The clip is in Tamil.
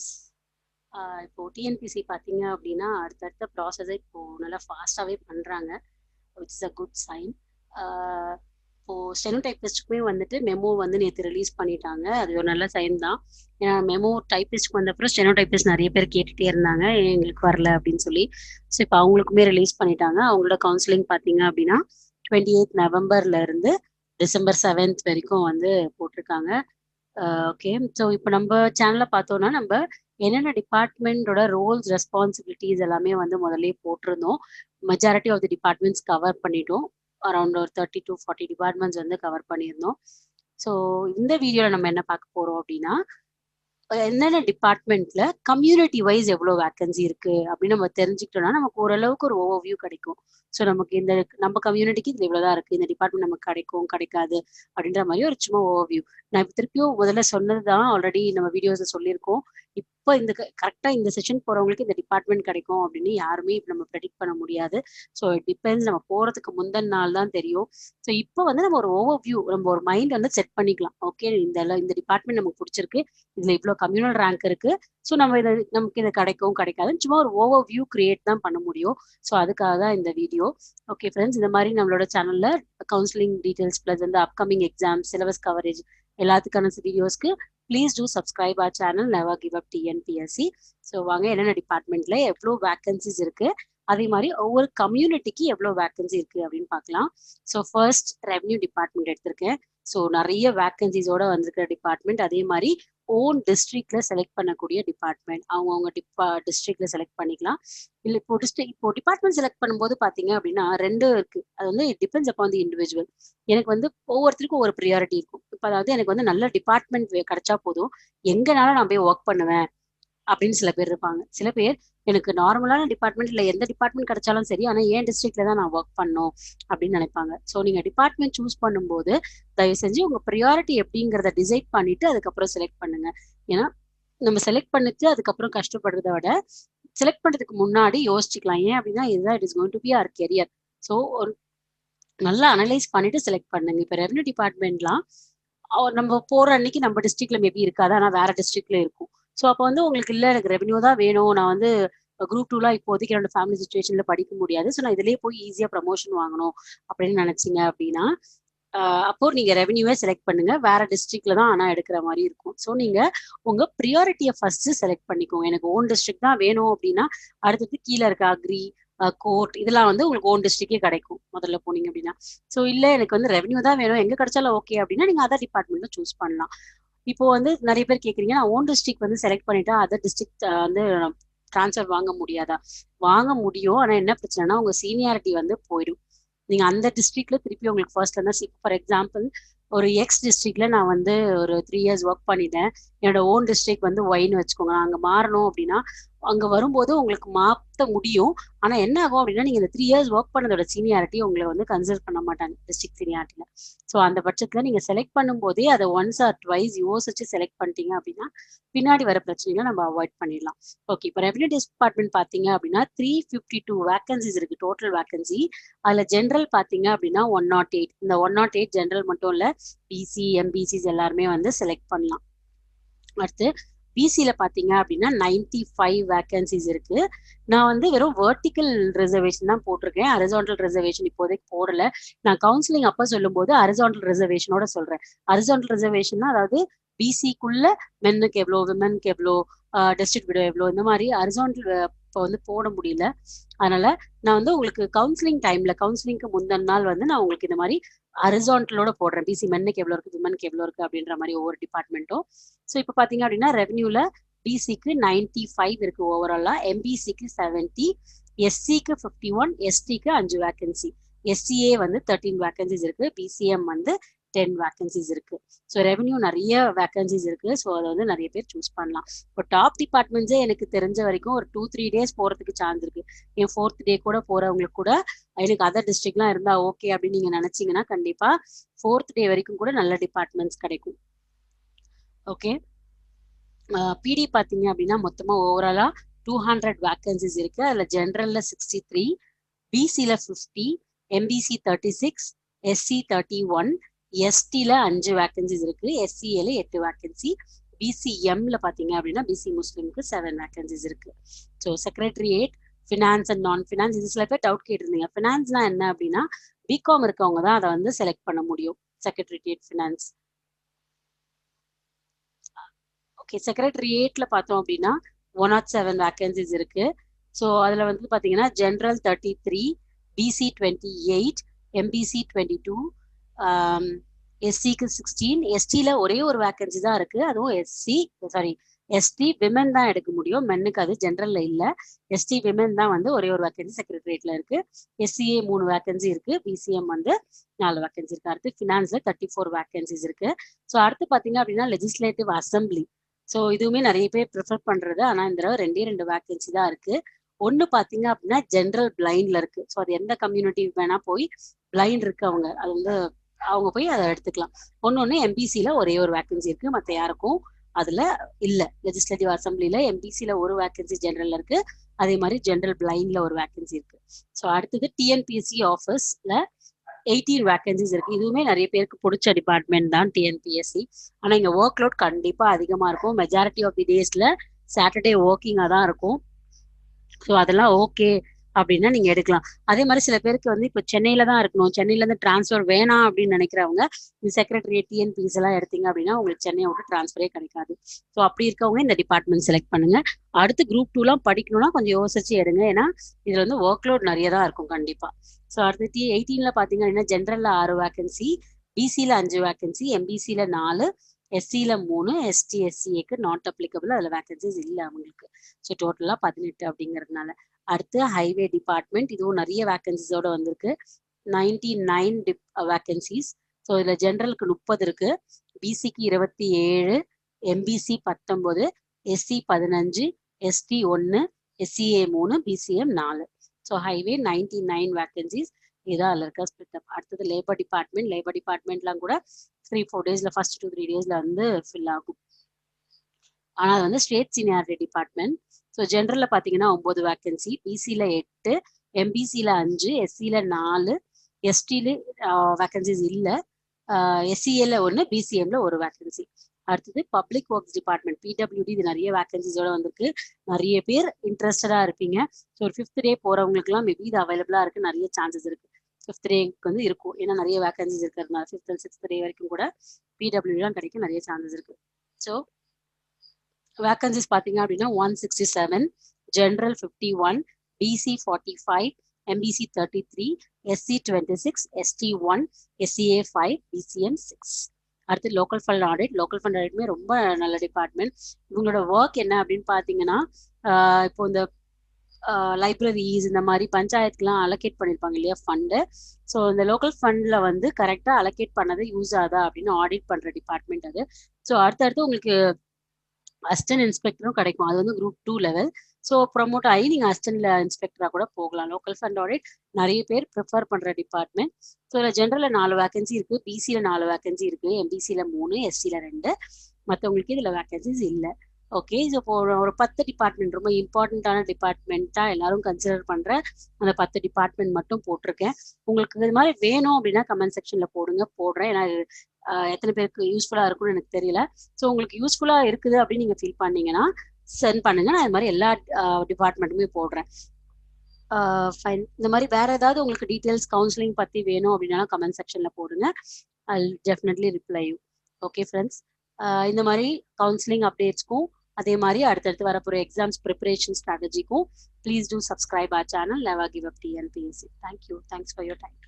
ஃப்ரெண்ட்ஸ் இப்போ டிஎன்பிசி பார்த்தீங்க அப்படின்னா அடுத்தடுத்த ப்ராசஸை இப்போ நல்லா ஃபாஸ்ட்டாகவே பண்ணுறாங்க which is a good sign இப்போ ஸ்டெனோடைப்பிஸ்டுக்குமே வந்துட்டு மெமோ வந்து நேற்று ரிலீஸ் பண்ணிட்டாங்க. அது ஒரு நல்ல சைன் தான். ஏன்னா மெமோ டைப்பிஸ்ட்க்கு வந்தப்பறம் ஸ்டெனோ டைப்பிஸ்ட் நிறைய பேர் கேட்டுகிட்டே இருந்தாங்க. ஏன் எங்களுக்கு வரல அப்படின்னு சொல்லி. ஸோ இப்போ அவங்களுக்குமே ரிலீஸ் பண்ணிட்டாங்க. அவங்களோட கவுன்சிலிங் பார்த்தீங்க அப்படின்னா டுவெண்ட்டி எயிட் நவம்பர்ல இருந்து டிசம்பர் செவன்த் வரைக்கும் வந்து போட்டிருக்காங்க. ஓகே ஸோ இப்போ நம்ம சேனலை பார்த்தோம்னா நம்ம என்னென்ன டிபார்ட்மெண்ட்டோட ரோல்ஸ் ரெஸ்பான்சிபிலிட்டிஸ் எல்லாமே வந்து முதல்ல போட்டிருந்தோம். Majority of the departments cover பண்ணிட்டோம். அரௌண்ட் ஒரு தேர்ட்டி டு ஃபார்ட்டி டிபார்ட்மெண்ட்ஸ் வந்து கவர் பண்ணியிருந்தோம். ஸோ இந்த வீடியோவில் நம்ம என்ன பார்க்க போகிறோம் அப்படின்னா என்னென்ன டிபார்ட்மெண்ட்ல கம்யூனிட்டி வைஸ் எவ்வளோ வேக்கன்சி இருக்கு அப்படின்னு நம்ம தெரிஞ்சுக்கிட்டோம்னா நமக்கு ஓரளவுக்கு ஒரு ஓவர் வியூ கிடைக்கும். ஸோ நமக்கு இந்த நம்ம கம்யூனிட்டிக்கு இது இவ்வளோதான் இருக்கு. இந்த டிபார்ட்மெண்ட் நமக்கு கிடைக்கும் கிடைக்காது அப்படின்ற மாதிரி ஒரு சும்மா ஓவர் வியூ நான் இப்போ திருப்பியும் முதல்ல சொன்னது தான் ஆல்ரெடி நம்ம வீடியோஸை சொல்லியிருக்கோம். இப்போ இந்த கரெக்டாக இந்த செஷன் போகிறவங்களுக்கு இந்த டிபார்ட்மெண்ட் கிடைக்கும் அப்படின்னு யாருமே இப்போ நம்ம ப்ரெடிக்ட் பண்ண முடியாது. ஸோ இட் டிபெண்ட்ஸ் நம்ம போகிறதுக்கு முந்தின நாள் தான் தெரியும். ஸோ இப்போ வந்து நம்ம ஒரு ஓவர் வியூ நம்ம ஒரு மைண்ட் வந்து செட் பண்ணிக்கலாம். ஓகே இந்த இந்த டிபார்ட்மெண்ட் நமக்கு பிடிச்சிருக்கு. இதில் இவ்வளோ கம்யூனல் ரேங்க் இருக்கு. ஸோ நம்ம இதை நமக்கு இது கிடைக்கும் கிடைக்காதுன்னு சும்மா ஒரு ஓவர் வியூ கிரியேட் தான் பண்ண முடியும். ஸோ அதுக்காக தான் இந்த வீடியோ ஓகே ஃப்ரெண்ட்ஸ் இந்த மாதிரி நம்மளோட சேனல்ல கவுன்சிலிங் டீடைல்ஸ் ப்ளஸ் வந்து அப்கமிங் எக்ஸாம் சிலபஸ் கவரேஜ் எல்லாத்துக்கான வீடியோஸ்க்கு please do subscribe our channel never give up TNPSC so வாங்க என்னென்ன டிபார்ட்மெண்ட்ல எவ்வளோ வேக்கன்சிஸ் இருக்கு? அதே மாதிரி ஒவ்வொரு கம்யூனிட்டிக்கு எவ்வளோ வேக்கன்சி இருக்கு அப்படின்னு பார்க்கலாம். ஸோ ஃபர்ஸ்ட் ரெவன்யூ டிபார்ட்மெண்ட் எடுத்திருக்கேன். ஸோ நிறைய வேக்கன்சிஸோட வந்திருக்கிற டிபார்ட்மெண்ட் அதே மாதிரி ஓன் டிஸ்ட்ரிக்ட்ல செலக்ட் பண்ணக்கூடிய டிபார்ட்மெண்ட் அவங்கவுங்க டிப்பா டிஸ்ட்ரிக்ட்ல செலக்ட் பண்ணிக்கலாம். இல்லை இப்போ டிஸ்ட்ரிக் இப்போ டிபார்ட்மெண்ட் செலக்ட் பண்ணும்போது பார்த்தீங்க அப்படின்னா ரெண்டு இருக்கு. அது வந்து டிபெண்ட்ஸ் அப்பான் தி இண்டிவிஜுவல் எனக்கு வந்து ஒவ்வொருத்தருக்கும் ஒரு ப்ரியாரிட்டி இருக்கும். இப்போ அதாவது எனக்கு வந்து நல்ல டிபார்ட்மெண்ட் கிடைச்சா போதும். எங்கனாலும் நான் போய் ஒர்க் பண்ணுவேன். அப்படின்னு சில பேர் இருப்பாங்க. சில பேர் எனக்கு நார்மலான டிபார்ட்மெண்ட் இல்லை எந்த டிபார்ட்மெண்ட் கிடைச்சாலும் சரி ஆனால் ஏன் டிஸ்ட்ரிக்ட்ல தான் நான் ஒர்க் பண்ணும் அப்படின்னு நினைப்பாங்க. ஸோ நீங்கள் டிபார்ட்மெண்ட் சூஸ் பண்ணும்போது தயவு செஞ்சு உங்கள் ப்ரியாரிட்டி எப்படிங்கிறத டிசைட் பண்ணிட்டு அதுக்கப்புறம் செலக்ட் பண்ணுங்க. ஏன்னா நம்ம செலக்ட் பண்ணிட்டு அதுக்கப்புறம் கஷ்டப்படுறத விட செலக்ட் பண்ணுறதுக்கு முன்னாடி யோசிச்சுக்கலாம். ஏன் அப்படின்னா இதுதான் it is going to be our career so ஒரு நல்லா அனலைஸ் பண்ணிட்டு செலக்ட் பண்ணுங்க. இப்போ ரெவன்யூ டிபார்ட்மெண்ட்லாம் நம்ம போற அன்னைக்கு நம்ம டிஸ்ட்ரிக்ட்ல மேபி இருக்காது. ஆனால் வேற டிஸ்ட்ரிக்ட்ல இருக்கும். ஸோ அப்போ வந்து உங்களுக்கு இல்லை எனக்கு ரெவன்யூ தான் வேணும். நான் வந்து குரூப் டூலாம் இப்போதைக்கு என்னோட ஃபேமிலி சுச்சுவேஷன்ல படிக்க முடியாது. ஸோ நான் இதுலேயே போய் ஈஸியாக ப்ரமோஷன் வாங்கணும் அப்படின்னு நினைச்சீங்க அப்படின்னா அப்போ நீங்க ரெவன்யூவே செலக்ட் பண்ணுங்க. வேற டிஸ்ட்ரிக்ட்ல தான் ஆனா எடுக்கிற மாதிரி இருக்கும். ஸோ நீங்க உங்க ப்ரியாரிட்டியை ஃபர்ஸ்ட் செலக்ட் பண்ணிக்கோங்க. எனக்கு ஓன் டிஸ்ட்ரிக்ட் தான் வேணும் அப்படின்னா அடுத்தது கீழே இருக்க அக்ரி கோர்ட் இதெல்லாம் வந்து உங்களுக்கு ஓன் டிஸ்ட்ரிக்டே கிடைக்கும். முதல்ல போனீங்க அப்படின்னா. ஸோ இல்லை எனக்கு வந்து ரெவன்யூ தான் வேணும். எங்க கிடைச்சாலும் ஓகே அப்படின்னா நீங்க அதர் டிபார்ட்மெண்ட்ல சூஸ் பண்ணலாம். இப்போ வந்து நிறைய பேர் கேட்குறீங்க நான் ஓன் டிஸ்ட்ரிக்ட் வந்து செலக்ட் பண்ணிட்டா அதர் டிஸ்ட்ரிக்ட் வந்து ட்ரான்ஸ்ஃபர் வாங்க முடியாதா? வாங்க முடியும் ஆனா என்ன பிரச்சனைனா உங்க சீனியாரிட்டி வந்து போயிடும். நீங்க அந்த டிஸ்ட்ரிக்ட்ல திருப்பி உங்களுக்கு ஃபர்ஸ்ட் இருந்தா ஃபார் எக்ஸாம்பிள் ஒரு எக்ஸ் டிஸ்ட்ரிக்ட்ல நான் வந்து ஒரு த்ரீ இயர்ஸ் ஒர்க் பண்ணிட்டேன். என்னோட ஓன் டிஸ்ட்ரிக்ட் வந்து ஒயின்னு வச்சுக்கோங்க. அங்க மாறணும் அப்படின்னா அங்க வரும்போது உங்களுக்கு மாத்த முடியும். ஆனா என்ன ஆகும் அப்படின்னா நீங்க இந்த த்ரீ இயர்ஸ் ஒர்க் பண்ணதோட சீனியாரிட்டி உங்களை வந்து கன்சிடர் பண்ண மாட்டாங்க டிஸ்ட்ரிக்ட் சீனியாரிட்டியில ஸோ அந்த பட்சத்துல நீங்க செலக்ட் பண்ணும்போதே அதை ஒன்ஸ் ஆர் ட்வைஸ் யோசிச்சு செலக்ட் பண்ணிட்டீங்க அப்படின்னா பின்னாடி வர பிரச்சனைகளை நம்ம அவாய்ட் பண்ணிடலாம். ஓகே இப்போ ரெவன்யூ டிபார்ட்மெண்ட் பாத்தீங்க அப்படின்னா த்ரீ ஃபிஃப்டி டூ வேகன்சிஸ் இருக்கு டோட்டல் வேகன்சி அதுல ஜென்ரல் பாத்தீங்க அப்படின்னா ஒன் நாட் எயிட் இந்த ஒன் நாட் எயிட் ஜென்ரல் மட்டும் இல்ல பிசி எம்பிசிஸ் எல்லாருமே வந்து செலக்ட் பண்ணலாம். அடுத்து பிசியில் பார்த்தீங்க அப்படின்னா நைன்டி ஃபைவ் வேக்கன்சிஸ் இருக்கு. நான் வந்து வெறும் வேர்டிக்கல் ரிசர்வேஷன் தான் போட்டிருக்கேன். அரிசான்டல் ரிசர்வேஷன் இப்போதைக்கு போடல. நான் கவுன்சிலிங் அப்போ சொல்லும்போது அரிசான்டல் ரிசர்வேஷனோட சொல்றேன். அரிசான்டல் ரிசர்வேஷன் அதாவது பிசிக்குள்ள மென்னுக்கு எவ்வளோ விமனுக்கு எவ்வளோ டெஸ்டிட் விடோ எவ்வளோ இந்த மாதிரி அரிசாண்டல் இப்போ வந்து போட முடியல. அதனால நான் வந்து உங்களுக்கு கவுன்சிலிங் டைம்ல கவுன்சிலிங்க்கு முந்தின நாள் வந்து நான் உங்களுக்கு இந்த மாதிரி அரிசாண்டலோட போடுறேன். பிசி மென்னுக்கு எவ்வளோ இருக்கு விமனுக்கு எவ்வளோ இருக்கு அப்படின்ற மாதிரி ஒவ்வொரு டிபார்ட்மெண்ட்டும் ஸோ இப்போ பார்த்தீங்க அப்படின்னா ரெவன்யூல பிசிக்கு நைன்டி ஃபைவ் இருக்கு ஓவராலா எம்பிசிக்கு செவன்டி எஸ்சிக்கு ஃபிஃப்டி ஒன் எஸ்டிக்கு அஞ்சு வேக்கன்சி எஸ்சிஏ வந்து தேர்ட்டீன் வேக்கன்சிஸ் இருக்கு. பிசிஎம் வந்து டென் வேக்கன்சிஸ் இருக்கு. ஸோ ரெவன்யூ நிறைய வேக்கன்சிஸ் இருக்கு. ஸோ அதை வந்து நிறைய பேர் சூஸ் பண்ணலாம். இப்போ டாப் டிபார்ட்மெண்ட்ஸே எனக்கு தெரிஞ்ச வரைக்கும் ஒரு டூ த்ரீ டேஸ் போறதுக்கு சான்ஸ் இருக்கு. என் ஃபோர்த் டே கூட போறவங்களுக்கு கூட எனக்கு அதர் டிஸ்ட்ரிக்ட்லாம் இருந்தா ஓகே அப்படின்னு நீங்க நினைச்சீங்கன்னா கண்டிப்பா ஃபோர்த் டே வரைக்கும் கூட நல்ல டிபார்ட்மெண்ட்ஸ் கிடைக்கும். ஓகே பிடி பார்த்தீங்க அப்படின்னா மொத்தமா ஓவராலா டூ ஹண்ட்ரட் வேக்கன்சிஸ் இருக்கு. அதுல ஜென்ரல்ல சிக்ஸ்டி த்ரீ பிசியில் fifty MBC thirty six SC thirty one எஸ்டில அஞ்சு வேக்கன்சிஸ் இருக்கு. எஸ்சிஏல எட்டு வேக்கன்சி பிசிஎம்ல பாத்தீங்க அப்படின்னா பிசி முஸ்லிம்க்கு செவன் வேக்கன்சிஸ் இருக்கு. So secretariat finance and non finance இது சில பேர் டவுட் கேட்டிருந்தீங்க. ஃபினான்ஸ்னா என்ன அப்படின்னா பிகாம் இருக்கவங்க தான் அதை வந்து செலக்ட் பண்ண முடியும். செக்ரட்டரியேட் ஃபினான்ஸ் ஓகே செக்ரட்டரியேட்ல பார்த்தோம் அப்படின்னா ஒன் நாட் செவன் வேக்கன்சிஸ் இருக்கு. ஸோ அதில் வந்து பார்த்தீங்கன்னா general thirty three BC twenty eight MBC twenty two எஸ்சிக்கு சிக்ஸ்டீன் எஸ்டியில் ஒரே ஒரு வேக்கன்சி தான் இருக்கு. அதுவும் எஸ்சி சாரி எஸ்டி விமன் தான் எடுக்க முடியும். மென்னுக்கு அது ஜென்ரல்ல இல்ல. எஸ்டி விமன் தான் வந்து ஒரே ஒரு வேக்கன்சி செக்ரட்டரியேட்ல இருக்கு. எஸ்சிஏ மூணு வேக்கன்சி இருக்கு. பிசிஎம் வந்து நாலு வேக்கன்சி இருக்கு. அடுத்து ஃபினான்ஸ்ல தேர்ட்டி ஃபோர் வேக்கன்சிஸ் இருக்கு. ஸோ அடுத்து பாத்தீங்க அப்படின்னா லெஜிஸ்லேட்டிவ் அசம்பிளி ஸோ இதுவுமே நிறைய பேர் ப்ரிஃபர் பண்றது. ஆனா இந்த தடவை ரெண்டே ரெண்டு வேக்கன்சி தான் இருக்கு. ஒன்று பார்த்தீங்க அப்படின்னா ஜென்ரல் பிளைண்ட்ல இருக்கு. ஸோ அது எந்த கம்யூனிட்டி வேணா போய் பிளைண்ட் இருக்கு அவங்க. அது வந்து அவங்க போய் அதை எடுத்துக்கலாம். ஒன்னொன்னு எம்பிசியில ஒரே ஒரு வேக்கன்சி இருக்கு. மற்ற யாருக்கும் அதுல இல்ல. லெஜிஸ்லேட்டிவ் அசம்பிளில எம்பிசியில ஒரு வேக்கன்சி ஜெனரல்ல இருக்கு. அதே மாதிரி ஜெனரல் பிளைண்ட்ல ஒரு வேக்கன்சி இருக்கு. ஸோ அடுத்தது டிஎன்பிஎஸ்சி ஆஃபீஸ்ல எயிட்டீன் வேக்கன்சிஸ் இருக்கு. இதுவுமே நிறைய பேருக்கு பிடிச்ச டிபார்ட்மெண்ட் தான் டிஎன்பிஎஸ்சி ஆனா இங்க ஒர்க் லோட் கண்டிப்பா அதிகமா இருக்கும். மெஜாரிட்டி ஆஃப் தி டேஸ்ல சாட்டர்டே ஒர்க்கிங்கா தான் இருக்கும். ஸோ அதெல்லாம் ஓகே அப்படின்னா நீங்க எடுக்கலாம். அதே மாதிரி சில பேருக்கு வந்து இப்போ சென்னையில தான் இருக்கணும். சென்னையில இருந்து டிரான்ஸ்ஃபர் வேணாம் அப்படின்னு நினைக்கிறவங்க இந்த செக்ரட்டரி டிஎன்பிஎஸ் எல்லாம் எடுத்தீங்க அப்படின்னா உங்களுக்கு சென்னையை விட்டு டிரான்ஸ்ஃபரே கிடைக்காது. ஸோ அப்படி இருக்கவங்க இந்த டிபார்ட்மெண்ட் செலக்ட் பண்ணுங்க. அடுத்து குரூப் டூலாம் படிக்கணும்னா கொஞ்சம் யோசிச்சு எடுங்க. ஏன்னா இதுல வந்து ஒர்க் லோட் நிறைய தான் இருக்கும் கண்டிப்பா. ஸோ அடுத்து டி எயிட்டீன்ல பாத்தீங்க அப்படின்னா ஜென்ரல்ல ஆறு வேகன்சி பிசியில அஞ்சு வேகன்சி எம்பிசியில நாலு எஸ்சியில மூணு எஸ்டி எஸ்சிஏக்கு நாட் அப்ளிகபிள் அதுல வேகன்சிஸ் இல்லை அவங்களுக்கு. ஸோ டோட்டலா பதினெட்டு அப்படிங்கிறதுனால. அடுத்து ஹைவே டிபார்ட்மெண்ட் இதுவும் நிறைய வேகன்சிஸோட வந்திருக்கு. நைன்டி நைன் டிப் வேகன்சிஸ் ஸோ இதுல ஜென்ரலுக்கு முப்பது இருக்கு. பிசிக்கு இருபத்தி ஏழு எம்பிசி பத்தொன்பது எஸ்சி பதினஞ்சு எஸ்டி ஒன்னு எஸ்சிஏ மூணு பிசிஎம் நாலு. So highway ninety nine vacancies இதான் அதில் இருக்க ஸ்பிட்டப் அடுத்தது லேபர் டிபார்ட்மெண்ட் லேபர் டிபார்ட்மெண்ட்லாம் கூட த்ரீ ஃபோர் டேஸ்ல ஃபர்ஸ்ட் டூ த்ரீ டேஸ்ல வந்து ஃபில் ஆகும். ஆனால் அது வந்து ஸ்டேட் சீனியாரிட்டி டிபார்ட்மெண்ட் ஸோ ஜென்ரலில் பார்த்தீங்கன்னா ஒம்பது வேக்கன்சி பிசியில் எட்டு எம்பிசியில் அஞ்சு எஸ்சியில் நாலு எஸ்டியில் வேக்கன்சிஸ் இல்லை. எஸ்சிஏல ஒன்று பிசிஎம்ல ஒரு வேக்கன்சி அடுத்தது பப்ளிக் ஒர்க்ஸ் டிபார்ட்மெண்ட் பிடபிள்யூடி இது நிறைய வேகன்சிஸோட வந்திருக்கு. நிறைய பேர் இன்ட்ரெஸ்டடாக இருப்பீங்க. ஸோ ஒரு ஃபிஃப்த் டே போகிறவங்களுக்குலாம் மேபி இது அவைலபிளாக இருக்கு. நிறைய சான்சஸ் இருக்குது ஃபிஃப்த் டேக்கு வந்து இருக்கும். ஏன்னா நிறைய வேக்கன்சிஸ் இருக்கிறதுனால ஃபிஃப்த் அண்ட் சிக்ஸ்த் டே வரைக்கும் கூட பிடபிள்யூலாம் கிடைக்க நிறைய சான்சஸ் இருக்கு. ஸோ வேகன்சிஸ் பார்த்தீங்க அப்படின்னா one sixty seven general fifty one BC forty five MBC thirty three SC twenty six ST one SCA five BCM six அடுத்து local fund audit local fund ஆடிட்மே ரொம்ப நல்ல டிபார்ட்மெண்ட் இவங்களோட ஒர்க் என்ன அப்படின்னு பார்த்தீங்கன்னா இப்போ இந்த லைப்ரரிஸ் இந்த மாதிரி பஞ்சாயத்துக்குலாம் அலோகேட் பண்ணியிருப்பாங்க இல்லையா ஃபண்டு ஸோ இந்த லோக்கல் ஃபண்டில் வந்து கரெக்டாக அலோகேட் பண்ணது யூஸ் ஆகுதா அப்படின்னு ஆடிட் பண்ணுற டிபார்ட்மெண்ட் அது. ஸோ அடுத்தடுத்து உங்களுக்கு அசிஸ்டன்ட் இன்ஸ்பெக்டரும் கிடைக்கும். அது வந்து group two level so promote ஆகி நீங்கள் அசிஸ்டன்ட் இன்ஸ்பெக்டராக கூட போகலாம். லோக்கல் ஃபண்ட் ஆடிட் நிறைய பேர் ப்ரிஃபர் பண்ணுற டிபார்ட்மெண்ட் ஸோ இதில் ஜென்ரலில் நாலு வேகன்சி இருக்குது பிசியில் நாலு வேகன்சி இருக்குது எம்பிசியில் மூணு எஸ்சியில் ரெண்டு. மற்றவங்களுக்கு இதில் வேகன்சிஸ் இல்லை. ஓகே இது இப்போ ஒரு பத்து டிபார்ட்மெண்ட் ரொம்ப இம்பார்ட்டண்ட்டான டிபார்ட்மெண்ட்டாக எல்லாரும் கன்சிடர் பண்ணுற அந்த பத்து டிபார்ட்மெண்ட் மட்டும் போட்டிருக்கேன். உங்களுக்கு இது மாதிரி வேணும் அப்படின்னா கமெண்ட் செக்ஷனில் போடுங்க. போடுறேன். ஏன்னா எத்தனை பேருக்கு யூஸ்ஃபுல்லா இருக்கும்னு எனக்கு தெரியல. ஸோ உங்களுக்கு யூஸ்ஃபுல்லா இருக்குது அப்படின்னு நீங்க ஃபீல் பண்ணீங்கன்னா சென்ட் பண்ணுங்க. நான் இது மாதிரி எல்லா டிபார்ட்மெண்ட்டுமே போடுறேன். ஃபைன் இந்த மாதிரி வேற ஏதாவது உங்களுக்கு டீட்டெயில்ஸ் கவுன்சிலிங் பத்தி வேணும் அப்படின்னா கமெண்ட் செக்ஷன்ல போடுங்க. I definitely reply you okay friends இந்த மாதிரி கவுன்சிலிங் அப்டேட்ஸ்க்கும் அதே மாதிரி அடுத்தடுத்து வரப்போகிற exams preparation ஸ்ட்ராட்டஜிக்கும் please do subscribe our channel லெவா give up TNPSC thank you thanks for your time